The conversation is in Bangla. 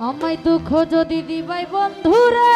আমায় দুঃখ যদি দিবাই বন্ধুরে